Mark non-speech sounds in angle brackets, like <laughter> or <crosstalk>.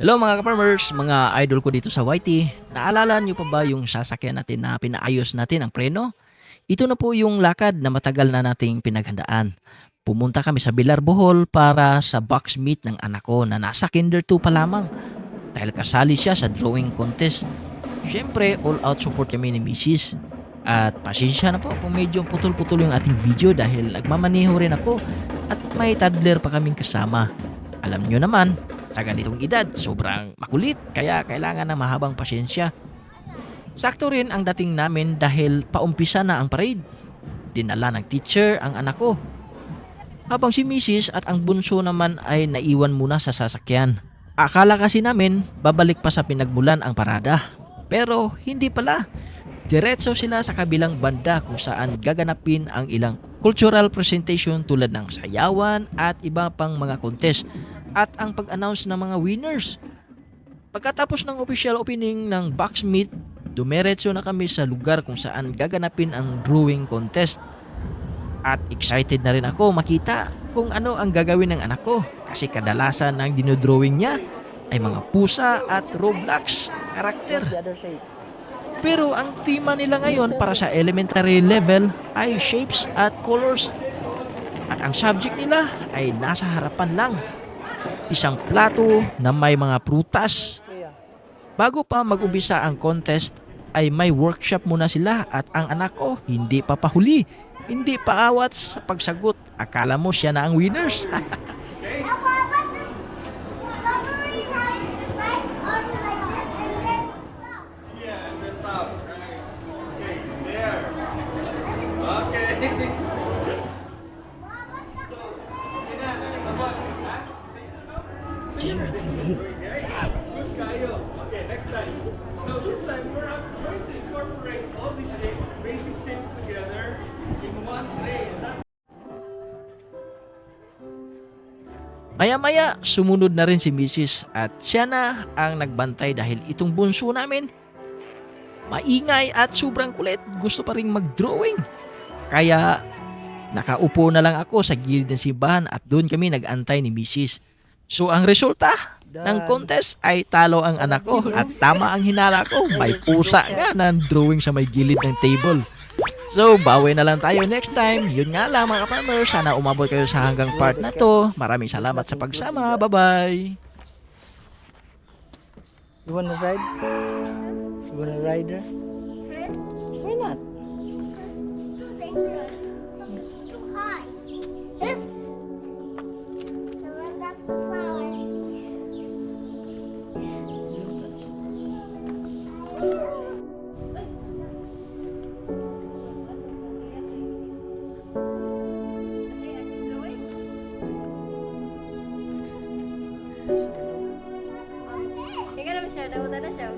Hello mga ka-farmers, mga idol ko dito sa YT. Naalala niyo pa ba yung sasakyan natin na pinaayos natin ang preno? Ito na po yung lakad na matagal na nating pinaghandaan. Pumunta kami sa Bilar Bohol para sa box meet ng anak ko na nasa kinder 2 pa lamang. Dahil kasali siya sa drawing contest. Siyempre, all out support kami ni Mrs. At pasensya na po kung medyo putol-putol yung ating video dahil nagmamaneho rin ako at may toddler pa kaming kasama. Alam nyo naman, sa ganitong edad, sobrang makulit kaya kailangan ng mahabang pasyensya. Sakto rin ang dating namin dahil paumpisa na ang parade. Dinala ng teacher ang anak ko. Habang si Mrs. at ang bunso naman ay naiwan muna sa sasakyan. Akala kasi namin babalik pa sa pinagmulan ang parada. Pero hindi pala. Diretso sila sa kabilang banda kung saan gaganapin ang ilang cultural presentation tulad ng sayawan at iba pang mga contest at ang pag-announce ng mga winners. Pagkatapos ng official opening ng box meet, dumiretso na kami sa lugar kung saan gaganapin ang drawing contest. At excited na rin ako makita kung ano ang gagawin ng anak ko kasi kadalasan ang dinodrawing niya ay mga pusa at Roblox karakter. Pero ang tema nila ngayon para sa elementary level ay shapes at colors. At ang subject nila ay nasa harapan lang. Isang plato na may mga prutas. Bago pa mag-umpisa ang contest ay may workshop muna sila at ang anak ko hindi pa pahuli. Hindi pa awat sa pagsagot. Akala mo siya na ang winners. <laughs> Now this time we're not going to incorporate all these shapes, basic shapes together in one tray. Maya-maya, sumunod na rin si Mrs. at siya na ang nagbantay dahil itong bunso namin. Maingay at sobrang kulit, gusto pa rin mag-drawing. Kaya nakaupo na lang ako sa gilid ng simbahan at doon kami nag-antay ni Mrs. So ang resulta ng contest ay talo ang anak ko at <laughs> tama ang hinala ko. May pusa nga na drawing sa may gilid ng table. So, bawi na lang tayo next time. Yun nga lang mga farmers. Sana umabot kayo sa hanggang part na to. Maraming salamat sa pagsama. Bye-bye! You wanna ride? You wanna ride her? Why not? It's too dangerous. Ikaw naman siya, nauta na siya.